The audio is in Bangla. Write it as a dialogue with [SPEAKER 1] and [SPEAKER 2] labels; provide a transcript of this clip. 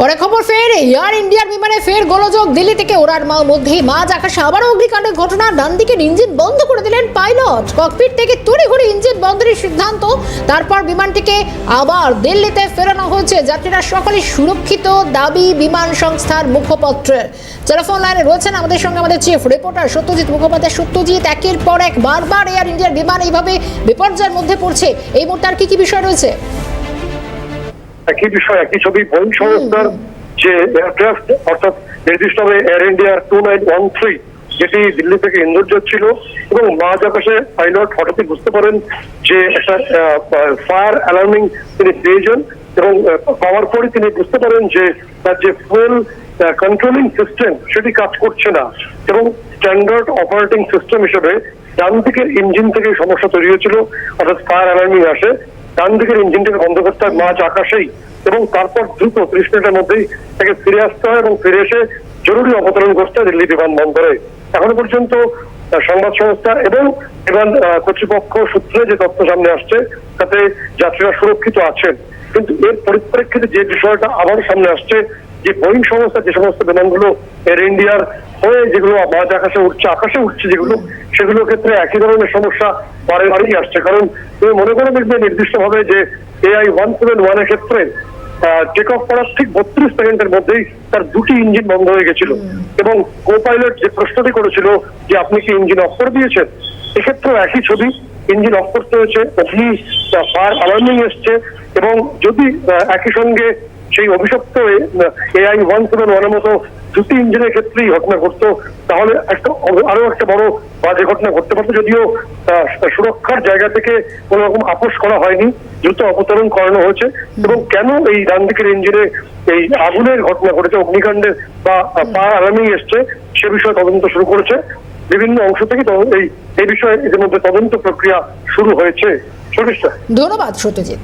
[SPEAKER 1] পরে খবর ফের এয়ার ইন্ডিয়ার বিমানে ফের গোলযোগ। দিল্লি থেকে ওড়ার মধ্যেই মাঝ আকাশে আবারও অগ্নিকাণ্ডের ঘটনা। ডান দিকের ইঞ্জিন বন্ধ করে দিলেন পাইলট। ককপিট থেকে তড়িঘড়ি ইঞ্জিন বন্ধের সিদ্ধান্ত। তারপর বিমানটিকে আবার দিল্লিতে ফেরানো হয়েছে। যাত্রীরা সকলে সুরক্ষিত দাবি বিমান সংস্থার মুখপত্রের। টেলিফোন লাইনে রয়েছেন আমাদের সঙ্গে আমাদের চিফ রিপোর্টার সত্যজিৎ মুখোপাধ্যায়। সত্যজিৎ, একের পর এক বারবার এয়ার ইন্ডিয়ার বিমান এইভাবে বিপর্যয়ের মধ্যে পড়ছে। এই মুহূর্তে আর কি কি বিষয় রয়েছে?
[SPEAKER 2] একই বিষয় একই ছবি বোয়িং সংস্থার যে এয়ারক্রাফট অর্থাৎ নির্দিষ্টভাবে এয়ার ইন্ডিয়ার টু নাইন ওয়ান থ্রি যেটি দিল্লি থেকে ইন্দোর যাচ্ছিল এবং মাঝ আকাশে পাইলট হঠাৎই বুঝতে পারেন যে একটা ফায়ার অ্যালার্মিং তিনি পেয়েছেন এবং পাওয়ার পরে তিনি বুঝতে পারেন যে তার যে ফুয়েল কন্ট্রোলিং সিস্টেম সেটি কাজ করছে না এবং স্ট্যান্ডার্ড অপারেটিং সিস্টেম হিসেবে ডান দিকের ইঞ্জিন থেকে সমস্যা তৈরি হয়েছিল অর্থাৎ ফায়ার অ্যালার্মিং আসে ডান দিকের ইঞ্জিনটাকে বন্ধ করতে হয় মাঝ আকাশেই এবং তারপর দ্রুত ত্রিশ মিনিটের মধ্যেই তাকে ফিরে আসতে হয় এবং ফিরে এসে জরুরি অবতরণ করতে হয় দিল্লি বিমানবন্দরে। এখনও পর্যন্ত সংবাদ সংস্থা এবং বিমান কর্তৃপক্ষ সূত্রে যে তথ্য সামনে আসছে, তাতে যাত্রীরা সুরক্ষিত আছেন। কিন্তু এর পরিপ্রেক্ষিতে যে বিষয়টা আবার সামনে আসছে, যে বোয়িং সংস্থা, যে সমস্ত বিমানগুলো এয়ার ইন্ডিয়ার হয়ে যেগুলো মাঝ আকাশে উঠছে আকাশে উঠছে যেগুলো, সেগুলোর ক্ষেত্রে একই ধরনের সমস্যা বারে বারেই আসছে। কারণ তুমি মনে করে দেখবে নির্দিষ্টভাবে যে এআই ওয়ান সেভেন ওয়ানের ক্ষেত্রে টেক অফ করার ঠিক বত্রিশ সেকেন্ডের মধ্যেই তার দুটি ইঞ্জিন বন্ধ হয়ে গেছিল। এবং কো পাইলট যে প্রশ্নটি করেছিল যে আপনি কি ইঞ্জিন অফ করে দিয়েছেন এক্ষেত্রেও একই ছবি ইঞ্জিন অফ করতে হয়েছে অগ্নি ফায়ার অ্যালার্মিং এসছে এবং যদি একই সঙ্গে সেই অভিশপ্ত এআই ওয়ান সেভেন ওয়ানের মতো দুটি ইঞ্জিনের ক্ষেত্রেই ঘটনা ঘটতো, তাহলে একটা আরও একটা বড় বাজে ঘটনা ঘটতে পারতো। যদিও সুরক্ষার জায়গা থেকে কোনো রকম আপোষ করা হয়নি, দ্রুত অবতরণ করানো হয়েছে। এবং কেন এই ডান দিকের ইঞ্জিনে এই আগুনের ঘটনা ঘটেছে, অগ্নিকাণ্ডের বা ফায়ার অ্যালার্মিং এসছে, সে বিষয়ে তদন্ত শুরু করেছে। বিভিন্ন অংশ থেকে এই বিষয়ে ইতিমধ্যে তদন্ত প্রক্রিয়া শুরু হয়েছে।
[SPEAKER 1] ধন্যবাদ, সত্যজিৎ।